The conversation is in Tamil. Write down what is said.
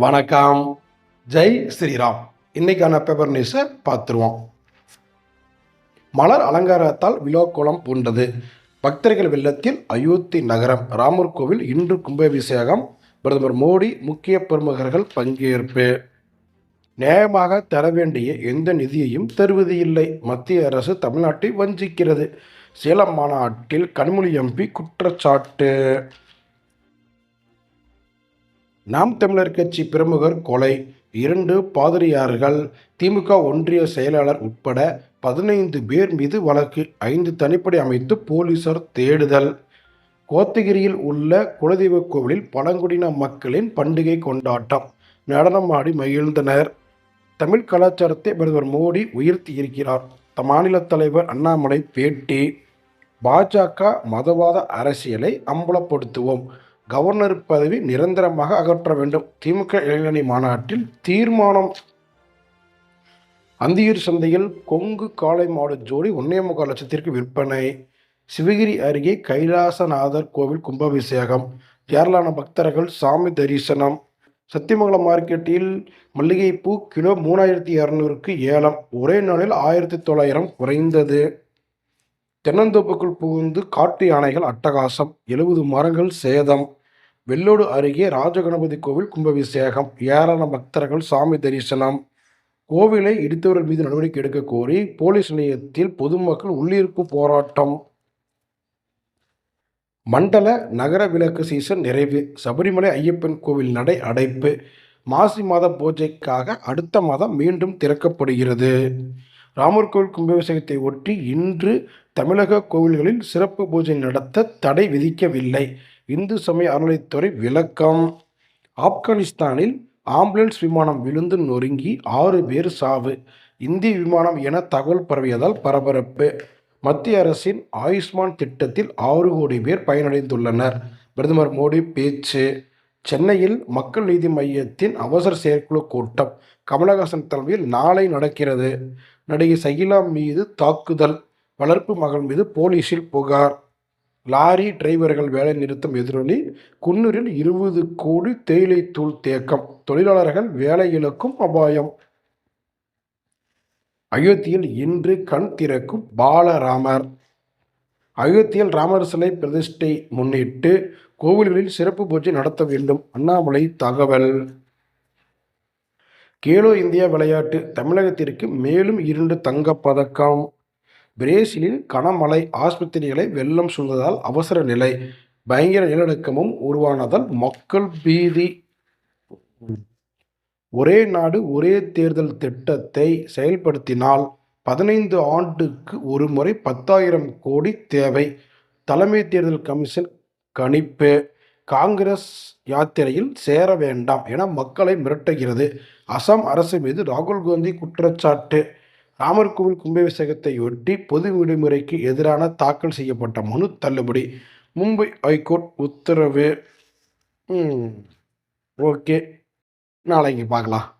வணக்கம். ஜெய் ஸ்ரீராம். இன்னைக்கான பேப்பர் நியூஸை பார்த்துருவோம். மலர் அலங்காரத்தால் விழாக்கோலம் பூண்டது. பக்தர்கள் வெள்ளத்தில் அயோத்தி நகரம். ராமர் கோவில் இன்று கும்பாபிஷேகம். பிரதமர் மோடி முக்கிய பிரமுகர்கள் பங்கேற்பு. நியாயமாக தர வேண்டிய எந்த நிதியையும் தருவது இல்லை. மத்திய அரசு தமிழ்நாட்டை வஞ்சிக்கிறது. சேலம் மாநாட்டில் கண்மொழி எம்பி குற்றச்சாட்டு. நாம் தமிழர் கட்சி பிரமுகர் கொலை இரண்டு பாதிரியார்கள் திமுக ஒன்றிய செயலாளர் உட்பட பதினைந்து பேர் மீது வழக்கு ஐந்து தனிப்படை அமைத்து போலீசார் தேடுதல். கோத்தகிரியில் உள்ள குலதெய்வ கோவிலில் பழங்குடியின மக்களின் பண்டிகை கொண்டாட்டம். நடனமாடி மகிழ்ந்தனர். தமிழ் கலாச்சாரத்தை பிரதமர் மோடி உயர்த்தி இருக்கிறார். மாநில தலைவர் அண்ணாமலை பேட்டி. பாஜக மதவாத அரசியலை அம்பலப்படுத்துவோம். கவர்னர் பதவி நிரந்தரமாக அகற்ற வேண்டும். திமுக இளைஞரணி மாநாட்டில் தீர்மானம். அந்தியூர் சந்தையில் கொங்கு காளை மாடு ஜோடி ஒன்னே முக்கால் லட்சத்திற்கு விற்பனை. சிவகிரி அருகே கைலாசநாதர் கோவில் கும்பாபிஷேகம். ஏராளமான பக்தர்கள் சாமி தரிசனம். சத்தியமங்கலம் மார்க்கெட்டில் மல்லிகைப்பூ கிலோ மூணாயிரத்தி இரநூறுக்கு ஏலம். ஒரே நாளில் ஆயிரத்தி தொள்ளாயிரம் குறைந்தது. தென்னந்தோப்புக்குள் புகுந்து காட்டு யானைகள் அட்டகாசம். எழுபது மரங்கள் சேதம். வெள்ளோடு அருகே ராஜகணபதி கோவில் கும்பாபிஷேகம். ஏராள பக்தர்கள் சாமி தரிசனம். கோவிலை இடித்தவர்கள் மீது நடவடிக்கை எடுக்க கோரி போலீஸ் நிலையத்தில் பொதுமக்கள் உள்ளிருப்பு போராட்டம். மண்டல நகர விளக்கு சீசன் நிறைவு. சபரிமலை ஐயப்பன் கோவில் நடை அடைப்பு. மாசி மாத பூஜைக்காக அடுத்த மாதம் மீண்டும் திறக்கப்படுகிறது. ராமர் கோவில் கும்பாபிஷேகத்தை ஒட்டி இன்று தமிழக கோவில்களில் சிறப்பு பூஜை நடத்த தடை விதிக்கவில்லை. இந்து சமய அறநிலைத்துறை விளக்கம். ஆப்கானிஸ்தானில் ஆம்புலன்ஸ் விமானம் விழுந்து நொறுங்கி ஆறு பேர் சாவு. இந்திய விமானம் என தகவல் பரவியதால் பரபரப்பு. மத்திய அரசின் ஆயுஷ்மான் திட்டத்தில் ஆறு கோடி பேர் பயனடைந்துள்ளனர். பிரதமர் மோடி பேச்சு. சென்னையில் மக்கள் நீதி மையத்தின் அவசர செயற்குழு கூட்டம். கமலஹாசன் தலைமையில் நாளை நடக்கிறது. நடிகை சகிலா மீது தாக்குதல். வளர்ப்பு மகள் மீது போலீசில் புகார். லாரி டிரைவர்கள் வேலை நிறுத்தம் எதிரொலி குன்னூரில் இருபது கோடி தேயிலை தூள் தேக்கம். தொழிலாளர்கள் வேலை இழக்கும் அபாயம். அயோத்தியில் இன்று கண் திறக்கும் பாலராமர். அயோத்தியில் ராமர் சிலை பிரதிஷ்டை முன்னிட்டு கோவில்களில் சிறப்பு பூஜை நடத்த வேண்டும். அண்ணாமலை தகவல். கேலோ இந்தியா விளையாட்டு தமிழகத்திற்கு மேலும் இரண்டு தங்கப்பதக்கம் பிரேசிலில் கனமழை ஆஸ்பத்திரிகளை வெள்ளம் சூழ்ந்ததால் அவசர நிலை. பயங்கர நிலநடுக்கமும் உருவானதால் மக்கள் பீதி. ஒரே நாடு ஒரே தேர்தல் திட்டத்தை செயல்படுத்தினால் பதினைந்து ஆண்டுக்கு ஒரு முறை பத்தாயிரம் கோடி தேவை. தலைமை தேர்தல் கமிஷன் கணிப்பு. காங்கிரஸ் யாத்திரையில் சேர வேண்டாம் என மக்களை மிரட்டுகிறது. அசாம் அரசு மீது ராகுல் காந்தி குற்றச்சாட்டு. ராமர் கோவில் கும்பாபிஷேகத்தையொட்டி பொது விடுமுறைக்கு எதிரான தாக்கல் செய்யப்பட்ட மனு தள்ளுபடி. மும்பை ஹைகோர்ட் உத்தரவு. ஓகே. நாளைக்கு பார்க்கலாம்.